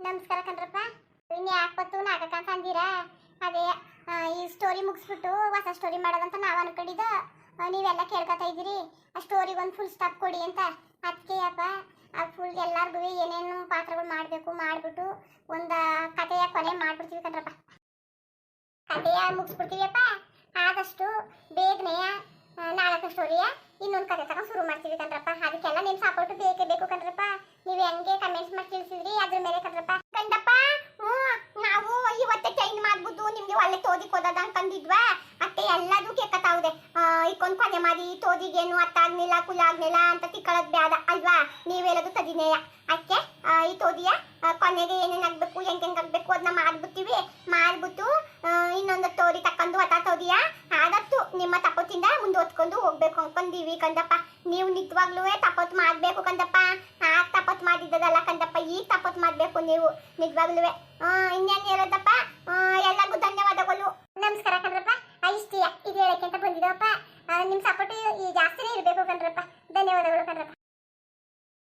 ನಮಸ್ಕಾರ ಕಣ್ರಪ್ಪ. ಇನ್ನು ಯಾಕೆ ಬತ್ತು ನಾಗಕ್ಕ ಅಂತ ಅಂದಿರಾ? ಅದೇ ಈ ಸ್ಟೋರಿ ಮುಗಿಸ್ಬಿಟ್ಟು ಹೊಸ ಸ್ಟೋರಿ ಮಾಡೋದಂತ ನಾವು ಅನ್ಕೊಂಡಿದ್ದ. ನೀವೆಲ್ಲ ಕೇಳ್ಕೊತಾ ಇದ್ದೀರಿ. ಆ ಸ್ಟೋರಿಗೆ ಒಂದು ಫುಲ್ ಸ್ಟಾಪ್ ಕೊಡಿ ಅಂತ. ಅದಕ್ಕೆ ಅಪ್ಪ ಆ ಫುಲ್ ಎಲ್ಲರಿಗೂ ಏನೇನು ಪಾತ್ರಗಳು ಮಾಡಬೇಕು ಮಾಡಿಬಿಟ್ಟು ಒಂದು ಕಥೆಯ ಕೊನೆ ಮಾಡಿಬಿಡ್ತೀವಿ ಕಣ್ರಪ್ಪ. ಕಥೆಯ ಮುಗಿಸ್ಬಿಡ್ತೀವಿಯಪ್ಪ. ಆದಷ್ಟು ಬೇಗನೆ ಆ, ನಾಲ್ಕು ಸ್ಟೋರಿಯ ಇನ್ನೊಂದು ಕತೆ ತಗೊಂಡು ಶುರು ಮಾಡ್ತೀವಿ ಕಣ್ರಪ್ಪ. ಅದಕ್ಕೆಲ್ಲ ನಿಮ್ಮ ಸಪೋರ್ಟ್ ಬೇಕೇ ಬೇಕು ಕಣ್ರಪ್ಪ. ನೀವು ಹೆಂಗೆ ಕಮೆಂಟ್ಸ್ ಮಾಡಿ ಅದ್ರ ಮೇಲೆ ಕಣ್ರಪ್ಪ ಕಂಡಪ್ಪ, ಹ್ಞೂ, ನಾವು ಇವತ್ತೇ ಚೇಂಜ್ ಮಾಡ್ಬಿಟ್ಟು ನಿಮ್ಗೆ ಒಳ್ಳೆ ತೋದಿಗೆ ಹೋದದ ಅಂತಂದಿದ್ವಾ ಅತ್ತೆ ಎಲ್ಲದೂ ಕೇಕತ್ತಾವ್ದೆ. ಇಕ್ಕೊಂದು ಕೊನೆ ಮಾಡಿ ತೋದಿಗೇನು ಅತ್ತ ಆಗ್ನಿಲ್ಲ, ಕುಲ ಆಗ್ನಿಲ್ಲ ಅಂತ ತಿಕ್ಕಳದ್ ಬ್ಯಾಡ ಅಲ್ವಾ? ನೀವೆಲ್ಲದು ತದಿನೇಯ ಅಕ್ಕೆ ಈ ತೋದಿಯ ಕೊನೆಗೆ ಏನೇನು ಆಗ್ಬೇಕು ಹೆಂಗೆ ಆಗ್ಬೇಕು ಅದನ್ನ ಮಾಡ್ಬಿಡ್ತೀವಿ. ಮಾಡ್ಬಿಟ್ಟು ಇನ್ನೊಂದು ತೋರಿ ತಕೊಂಡು ಹೊಸ ತೋದಿಯ ಆದಷ್ಟು ನಿಮ್ಮ ತಪ್ಪತ್ತಿಂದ ಮುಂದೆ ಹೊತ್ಕೊಂಡು ಹೋಗ್ಬೇಕು ಅನ್ಕೊಂಡಿವಿ ಕಂದಪ್ಪ ನೀವು ನಿಜವಾಗ್ಲೂ ತಪ್ಪತ್ತು ಮಾಡಬೇಕು ಕಂದಪ್ಪ ಈಗ ತಪ್ಪತ್ತು ಮಾಡಬೇಕು ನೀವು. ನಿಜವಾಗ್ಲೂ ಇನ್ನೇನು ಹೇಳೋದಪ್ಪ? ಎಲ್ಲರಿಗೂ ಧನ್ಯವಾದಗಳು. ನಮಸ್ಕಾರ ಕಣ್ರಪ್ಪ. ಇಷ್ಟೀಯ ಇದು ಹೇಳಕ್ಕೆ ಅಂತ ಬಂದಿದ್ದಪ್ಪ ನಿಮ್ಮ ಸಪೋರ್ಟ್ ಈ ಜಾಸ್ತಿನೇ ಇರಬೇಕು ಕಣ್ರಪ್ಪ. ಧನ್ಯವಾದಗಳು ಕಣ್ರಪ್ಪ.